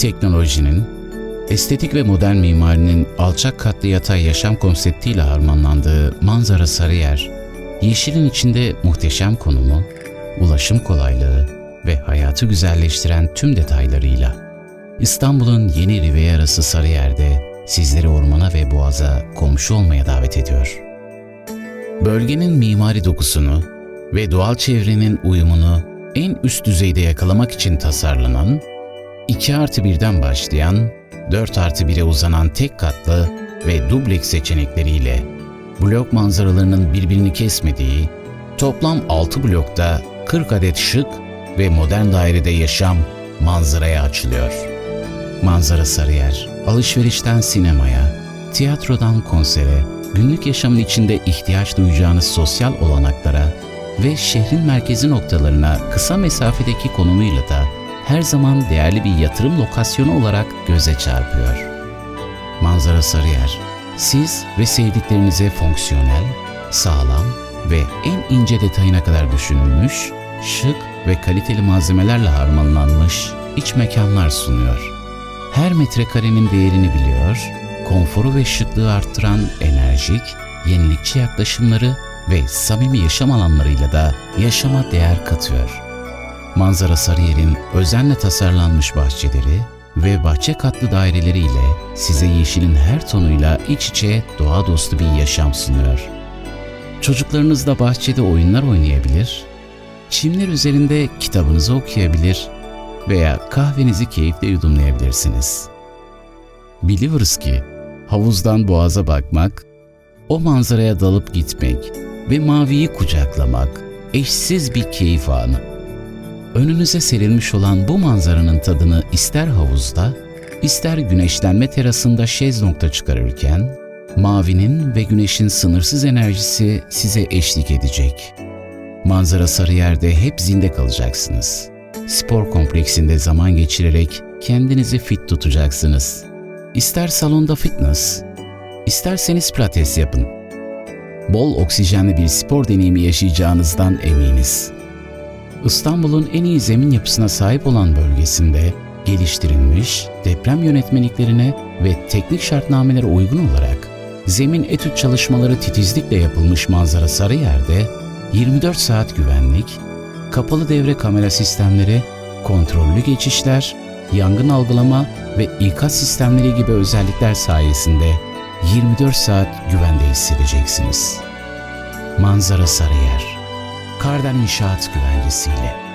teknolojinin, estetik ve modern mimarinin alçak katlı yatay yaşam konseptiyle harmanlandığı manzara Sarıyer, yeşilin içinde muhteşem konumu, ulaşım kolaylığı ve hayatı güzelleştiren tüm detaylarıyla İstanbul'un yeni Riviera'sı Sarıyer'de sizleri ormana ve boğaza komşu olmaya davet ediyor. Bölgenin mimari dokusunu ve doğal çevrenin uyumunu en üst düzeyde yakalamak için tasarlanan, 2 artı 1'den başlayan, 4 artı 1'e uzanan tek katlı ve dubleks seçenekleriyle blok manzaralarının birbirini kesmediği, toplam 6 blokta 40 adet şık ve modern dairede yaşam manzaraya açılıyor. Manzara Sarıyer, alışverişten sinemaya, tiyatrodan konsere, günlük yaşamın içinde ihtiyaç duyacağınız sosyal olanaklara ve şehrin merkezi noktalarına kısa mesafedeki konumuyla da her zaman değerli bir yatırım lokasyonu olarak göze çarpıyor. Manzara Sarıyer, siz ve sevdiklerinize fonksiyonel, sağlam ve en ince detayına kadar düşünülmüş, şık ve kaliteli malzemelerle harmanlanmış iç mekanlar sunuyor. Her metrekarenin değerini biliyor, konforu ve şıklığı arttıran enerjik, yenilikçi yaklaşımları ve samimi yaşam alanlarıyla da yaşama değer katıyor. Manzara Sarıyer'in özenle tasarlanmış bahçeleri ve bahçe katlı daireleriyle size yeşilin her tonuyla iç içe doğa dostu bir yaşam sunuyor. Çocuklarınızla bahçede oyunlar oynayabilir, çimler üzerinde kitabınızı okuyabilir veya kahvenizi keyifle yudumlayabilirsiniz. Biliyoruz ki havuzdan boğaza bakmak, o manzaraya dalıp gitmek ve maviyi kucaklamak eşsiz bir keyif anı. Önünüze serilmiş olan bu manzaranın tadını ister havuzda, ister güneşlenme terasında şezlongda çıkarırken, mavinin ve güneşin sınırsız enerjisi size eşlik edecek. Manzara Sarıyer'de hep zinde kalacaksınız. Spor kompleksinde zaman geçirerek kendinizi fit tutacaksınız. İster salonda fitness, isterseniz pilates yapın. Bol oksijenli bir spor deneyimi yaşayacağınızdan eminiz. İstanbul'un en iyi zemin yapısına sahip olan bölgesinde geliştirilmiş deprem yönetmeliklerine ve teknik şartnamelere uygun olarak zemin etüt çalışmaları titizlikle yapılmış manzara Sarıyer'de 24 saat güvenlik, kapalı devre kamera sistemleri, kontrollü geçişler, yangın algılama ve ikaz sistemleri gibi özellikler sayesinde 24 saat güvende hissedeceksiniz. Manzara Sarıyer, Kardan İnşaat Güvencesiyle.